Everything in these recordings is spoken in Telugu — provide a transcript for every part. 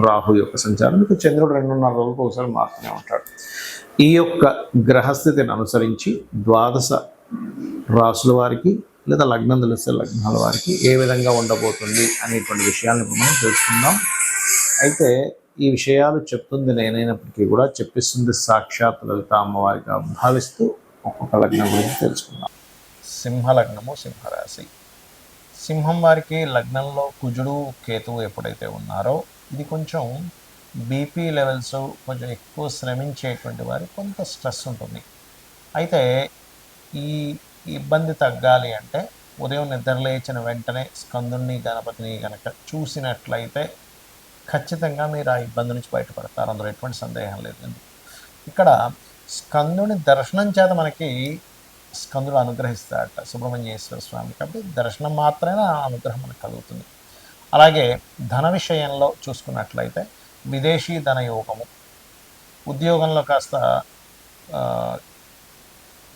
రాహు యొక్క సంచారం. ఇక చంద్రుడు రెండున్నర రోజులకు ఒకసారి మారుతూనే ఉంటాడు. ఈ యొక్క గ్రహస్థితిని అనుసరించి ద్వాదశ రాసుల వారికి లేదా లగ్నం తెలిస్తే లగ్నాల వారికి ఏ విధంగా ఉండబోతుంది అనేటువంటి విషయాలను మనం తెలుసుకుందాం. అయితే ఈ విషయాలు చెప్తుంది నేనైనప్పటికీ కూడా చెప్పిస్తుంది సాక్షాత్ లలిత అమ్మవారిగా భావిస్తూ ఒక్కొక్క లగ్నం గురించి తెలుసుకుందాం. సింహ లగ్నము సింహరాశి. సింహం వారికి లగ్నంలో కుజుడు కేతువు ఎప్పుడైతే ఉన్నారో ఇది కొంచెం బీపీ లెవెల్స్ కొంచెం ఎక్కువ శ్రమించేటువంటి వారికి కొంత స్ట్రెస్ ఉంటుంది. అయితే ఈ ఇబ్బంది తగ్గాలి అంటే ఉదయం నిద్రలేచిన వెంటనే స్కందుని గణపతిని కనుక చూసినట్లయితే ఖచ్చితంగా మీరు ఆ ఇబ్బంది నుంచి బయటపడతారు. అందులో ఎటువంటి సందేహం లేదు. ఇక్కడ స్కందుని దర్శనం చేత మనకి స్కందుడు అనుగ్రహిస్తాడట సుబ్రహ్మణ్యేశ్వర స్వామి కాబట్టి దర్శనం మాత్రమే ఆ అనుగ్రహం మనకు కలుగుతుంది. అలాగే ధన విషయంలో చూసుకున్నట్లయితే విదేశీ ధన యోగము ఉద్యోగంలో కాస్త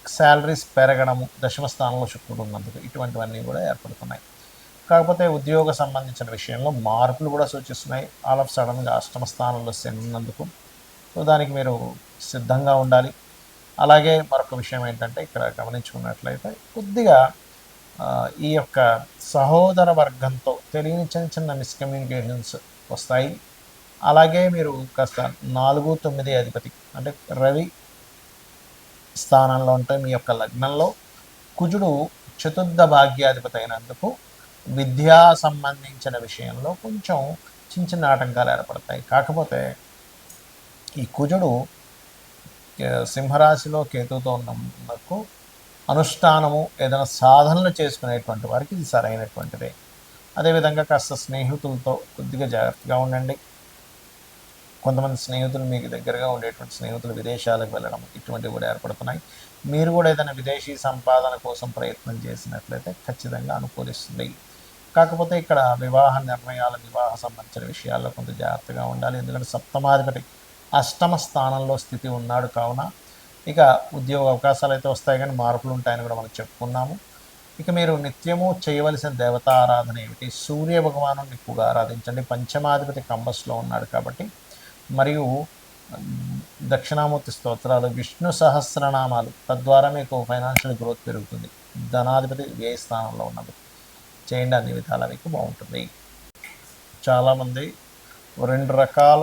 శాలరీస్ పెరగడము దశమ స్థానంలో శుక్రుడు ఉన్నందుకు ఇటువంటివన్నీ కూడా ఏర్పడుతున్నాయి. కాకపోతే ఉద్యోగ సంబంధించిన విషయంలో మార్పులు కూడా సూచిస్తున్నాయి. ఆల్ ఆఫ్ సడన్గా అష్టమ స్థానంలో ఉన్నందుకు సో దానికి మీరు సిద్ధంగా ఉండాలి. అలాగే మరొక విషయం ఏంటంటే ఇక్కడ గమనించుకున్నట్లయితే కొద్దిగా ఈ యొక్క సహోదర వర్గంతో తెలియని చిన్న చిన్న మిస్కమ్యూనికేషన్స్ వస్తాయి. అలాగే మీరు కాస్త నాలుగు తొమ్మిది అధిపతి అంటే రవి స్థానంలో ఉంటే మీ యొక్క లగ్నంలో కుజుడు చతుర్థ భాగ్యాధిపతి అయినందుకు విద్యా సంబంధించిన విషయంలో కొంచెం చిన్న చిన్న ఆటంకాలు ఏర్పడతాయి. కాకపోతే ఈ కుజుడు సింహరాశిలో కేతుతో ఉన్నందుకు అనుష్ఠానము ఏదైనా సాధనలు చేసుకునేటువంటి వారికి ఇది సరైనటువంటిదే. అదేవిధంగా కాస్త స్నేహితులతో కొద్దిగా జాగ్రత్తగా ఉండండి. కొంతమంది స్నేహితులు మీకు దగ్గరగా ఉండేటువంటి స్నేహితులు విదేశాలకు వెళ్ళడం ఇటువంటివి కూడా ఏర్పడుతున్నాయి. మీరు కూడా ఏదైనా విదేశీ సంపాదన కోసం ప్రయత్నం చేసినట్లయితే ఖచ్చితంగా అనుకూలిస్తుంది. కాకపోతే ఇక్కడ వివాహ నిర్ణయాల వివాహ సంబంధించిన విషయాల్లో కొంత జాగ్రత్తగా ఉండాలి. ఎందుకంటే సప్తమాధిపతి అష్టమ స్థానంలో స్థితి ఉన్నాడు కావున ఇక ఉద్యోగ అవకాశాలు అయితే వస్తాయి కానీ మార్పులు ఉంటాయని కూడా మనం చెప్పుకున్నాము. ఇక మీరు నిత్యము చేయవలసిన దేవతా ఆరాధన ఏమిటి? సూర్య భగవాను ఎక్కువగా ఆరాధించండి. పంచమాధిపతి కంబస్లో ఉన్నాడు కాబట్టి మరియు దక్షిణామూర్తి స్తోత్రాలు విష్ణు సహస్రనామాలు తద్వారా మీకు ఫైనాన్షియల్ గ్రోత్ పెరుగుతుంది. ధనాధిపతి వ్యయ స్థానంలో ఉన్నది చేయండి. అన్ని విధాల మీకు బాగుంటుంది. చాలామంది రెండు రకాల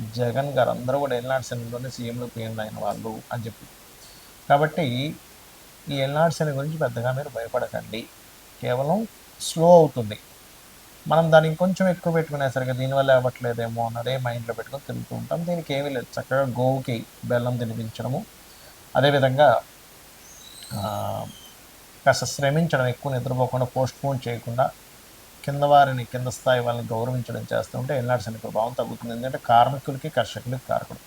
జగన్ గారు అందరూ కూడా ఎల్నాడు సెన్లోనే సీఎంలు పిఎంలు అయిన వాళ్ళు అని చెప్పి. కాబట్టి ఈ ఎల్నాడు సెన్ గురించి పెద్దగా మీరు భయపడకండి. కేవలం స్లో అవుతుంది. మనం దాన్ని ఇంకొంచెం ఎక్కువ పెట్టుకునేసరికి దీనివల్ల అవ్వట్లేదేమో అన్నదే మైండ్లో పెట్టుకొని తిరుగుతూ ఉంటాం. దీనికి ఏమీ లేదు. చక్కగా గోవుకి బెల్లం తినిపించడము. అదేవిధంగా కాస్త శ్రమించడం ఎక్కువ నిద్రపోకుండా పోస్ట్ పోన్ చేయకుండా కింద వారిని కింద స్థాయి వాళ్ళని గౌరవించడం చేస్తూ ఉంటే ఎల్నాడు శని ప్రభావం తగ్గుతుంది. ఎందుకంటే కార్మికులకి కర్షకులకి కారకుడు.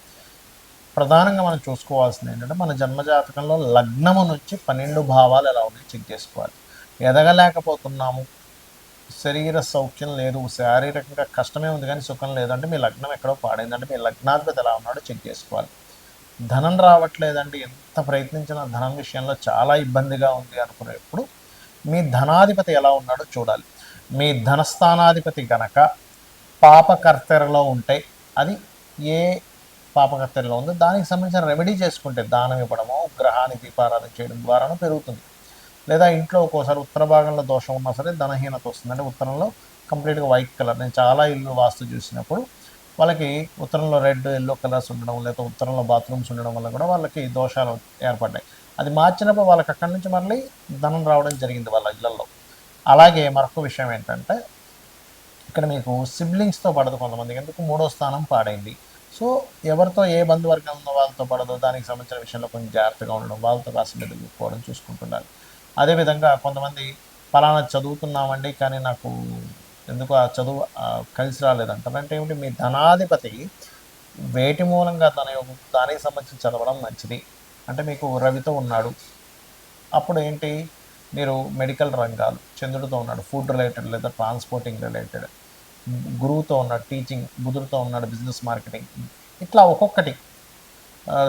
ప్రధానంగా మనం చూసుకోవాల్సింది ఏంటంటే మన జన్మజాతకంలో లగ్నము నుంచి పన్నెండు భావాలు ఎలా ఉన్నాయి చెక్ చేసుకోవాలి. ఎదగలేకపోతున్నాము శరీర సౌఖ్యం లేదు శారీరకంగా కష్టమే ఉంది కానీ సుఖం లేదంటే మీ లగ్నం ఎక్కడో పాడైందంటే మీ లగ్నాధిపతి ఎలా ఉన్నాడో చెక్ చేసుకోవాలి. ధనం రావట్లేదండి ఎంత ప్రయత్నించినా ధనం విషయంలో చాలా ఇబ్బందిగా ఉంది అనుకునేప్పుడు మీ ధనాధిపతి ఎలా ఉన్నాడో చూడాలి. మీ ధనస్థానాధిపతి గనక పాపకర్తెరలో ఉంటే అది ఏ పాపకర్తెరలో ఉందో దానికి సంబంధించిన రెమెడీ చేసుకుంటే దానం ఇవ్వడమో గ్రహాన్ని దీపారాధన చేయడం ద్వారానూ పెరుగుతుంది. లేదా ఇంట్లో ఒక్కోసారి ఉత్తర భాగంలో దోషం ఉన్నా సరే ధనహీనత వస్తుంది అంటే ఉత్తరంలో కంప్లీట్గా వైట్ కలర్ నేను చాలా ఇల్లు వాస్తు చూసినప్పుడు వాళ్ళకి ఉత్తరంలో రెడ్ ఎల్లో కలర్స్ ఉండడం లేదా ఉత్తరంలో బాత్రూమ్స్ ఉండడం వల్ల కూడా వాళ్ళకి దోషాలు ఏర్పడ్డాయి. అది మార్చినప్పుడు వాళ్ళకి అక్కడి నుంచి మళ్ళీ ధనం రావడం జరిగింది వాళ్ళ ఇళ్ళలో. అలాగే మరొక విషయం ఏంటంటే ఇక్కడ మీకు సిబ్లింగ్స్తో పడదు కొంతమందికి. ఎందుకు? మూడో స్థానం పాడైంది. సో ఎవరితో ఏ బంధువర్గం ఉందో వాళ్ళతో పడదో. దానికి సంబంధించిన విషయంలో కొంచెం జాగ్రత్తగా ఉండడం. వాళ్ళతో కాస్త మెదులుకోవడం చూసుకుంటున్నారు. అదేవిధంగా కొంతమంది ఫలానా చదువుతున్నామండి కానీ నాకు ఎందుకు ఆ చదువు కలిసి రాలేదంటారు అంటే ఏమిటి? మీ ధనాధిపతి వేటి మూలంగా తన యొక్క దానికి సంబంధించి చదవడం మంచిది. అంటే మీకు రవితో ఉన్నాడు. అప్పుడు ఏంటి? మీరు మెడికల్ రంగాలు చంద్రుడితో ఉన్నాడు ఫుడ్ రిలేటెడ్ లేదా ట్రాన్స్పోర్టింగ్ రిలేటెడ్ గురువుతో ఉన్నాడు టీచింగ్ బుధుడితో ఉన్నాడు బిజినెస్ మార్కెటింగ్ ఇట్లా ఒక్కొక్కటి.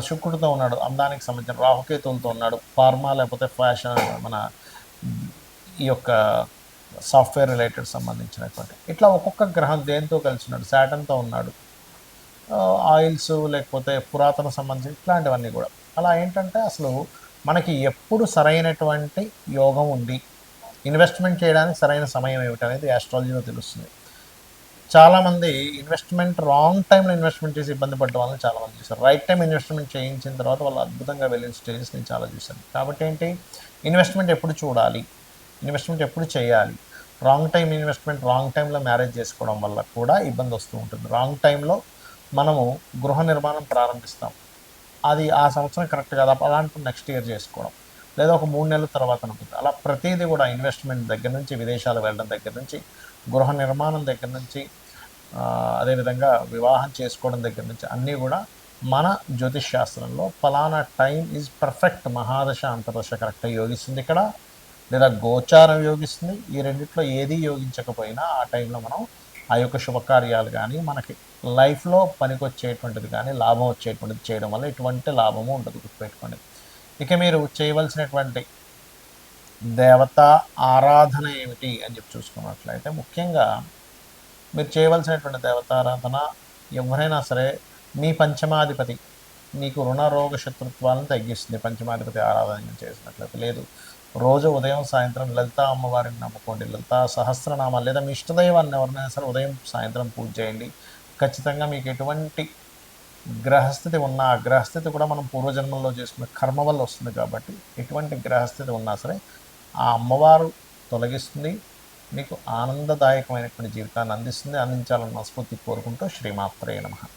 శుక్రుడితో ఉన్నాడు అందానికి సంబంధించిన రాహుకేతులతో ఉన్నాడు ఫార్మా లేకపోతే ఫ్యాషన్ మన ఈ యొక్క సాఫ్ట్వేర్ రిలేటెడ్ సంబంధించినటువంటి. ఇట్లా ఒక్కొక్క గ్రహం దేంతో కలిసి ఉన్నాడు? శాటన్తో ఉన్నాడు. ఆయిల్స్ లేకపోతే పురాతన సంబంధించి ఇట్లాంటివన్నీ కూడా. అలా ఏంటంటే అసలు మనకి ఎప్పుడు సరైనటువంటి యోగం ఉంది ఇన్వెస్ట్మెంట్ చేయడానికి సరైన సమయం ఏమిటనేది యాస్ట్రాలజీలో ఆస్ట్రాలజీలో తెలుస్తుంది. చాలామంది ఇన్వెస్ట్మెంట్ రాంగ్ టైంలో ఇన్వెస్ట్మెంట్ చేసి ఇబ్బంది పడ్డ వాళ్ళని చాలామంది చూశారు. రైట్ టైం ఇన్వెస్ట్మెంట్ చేయించిన తర్వాత వాళ్ళు అద్భుతంగా వెళ్ళిన స్టేజెస్ నేను చాలా చూశాను. కాబట్టి ఏంటి? ఇన్వెస్ట్మెంట్ ఎప్పుడు చూడాలి? ఇన్వెస్ట్మెంట్ ఎప్పుడు చేయాలి? రాంగ్ టైం ఇన్వెస్ట్మెంట్ రాంగ్ టైంలో మ్యారేజ్ చేసుకోవడం వల్ల కూడా ఇబ్బంది వస్తూ ఉంటుంది. రాంగ్ టైంలో మనము గృహ నిర్మాణం ప్రారంభిస్తాం. అది ఆ సంవత్సరం కరెక్ట్ కాదు. అలాంటి నెక్స్ట్ ఇయర్ చేసుకోవడం. లేదా ఒక మూడు నెలల తర్వాత ఉంటుంది అలా ప్రతిదీ కూడా ఇన్వెస్ట్మెంట్ దగ్గర నుంచి విదేశాలు వెళ్ళడం దగ్గర నుంచి గృహ నిర్మాణం దగ్గర నుంచి అదేవిధంగా వివాహం చేసుకోవడం దగ్గర నుంచి అన్నీ కూడా మన జ్యోతిష్ శాస్త్రంలో ఫలానా టైం ఈజ్ పర్ఫెక్ట్ మహాదశ అంతర్దశ కరెక్ట్గా యోగిస్తుంది ఇక్కడ. లేదా గోచారం యోగిస్తుంది. ఈ రెండిట్లో ఏది యోగించకపోయినా ఆ టైంలో మనం ఆ యొక్క శుభకార్యాలు కానీ మనకి లైఫ్లో పనికొచ్చేటువంటిది కానీ లాభం వచ్చేటువంటిది చేయడం వల్ల ఎటువంటి లాభము ఉండదు గుర్తుపెట్టుకోండి. ఇక మీరు చేయవలసినటువంటి దేవత ఆరాధన ఏమిటి అని చెప్పి చూసుకున్నట్లయితే ముఖ్యంగా మీరు చేయవలసినటువంటి దేవతారాధన ఎవరైనా సరే మీ పంచమాధిపతి మీకు రుణ రోగ శత్రుత్వాలను తగ్గిస్తుంది పంచమాధిపతి ఆరాధన చేసినట్లయితే. లేదు రోజు ఉదయం సాయంత్రం లలితా అమ్మవారిని నమ్ముకోండి. లలితా సహస్రనామాలు లేదా మీ ఇష్టదైవాన్ని ఎవరినైనా సరే ఉదయం సాయంత్రం పూజ చేయండి. ఖచ్చితంగా మీకు ఎటువంటి గ్రహస్థితి ఉన్న ఆ గ్రహస్థితి కూడా మనం పూర్వజన్మల్లో చేసుకున్న కర్మ వల్ల వస్తుంది కాబట్టి ఎటువంటి గ్రహస్థితి ఉన్నా సరే ఆ అమ్మవారు తొలగిస్తుంది. మీకు ఆనందదాయకమైనటువంటి జీవితాన్ని అందిస్తుంది. అందించాలని మనస్ఫూర్తి కోరుకుంటూ శ్రీమాత్రే నమః.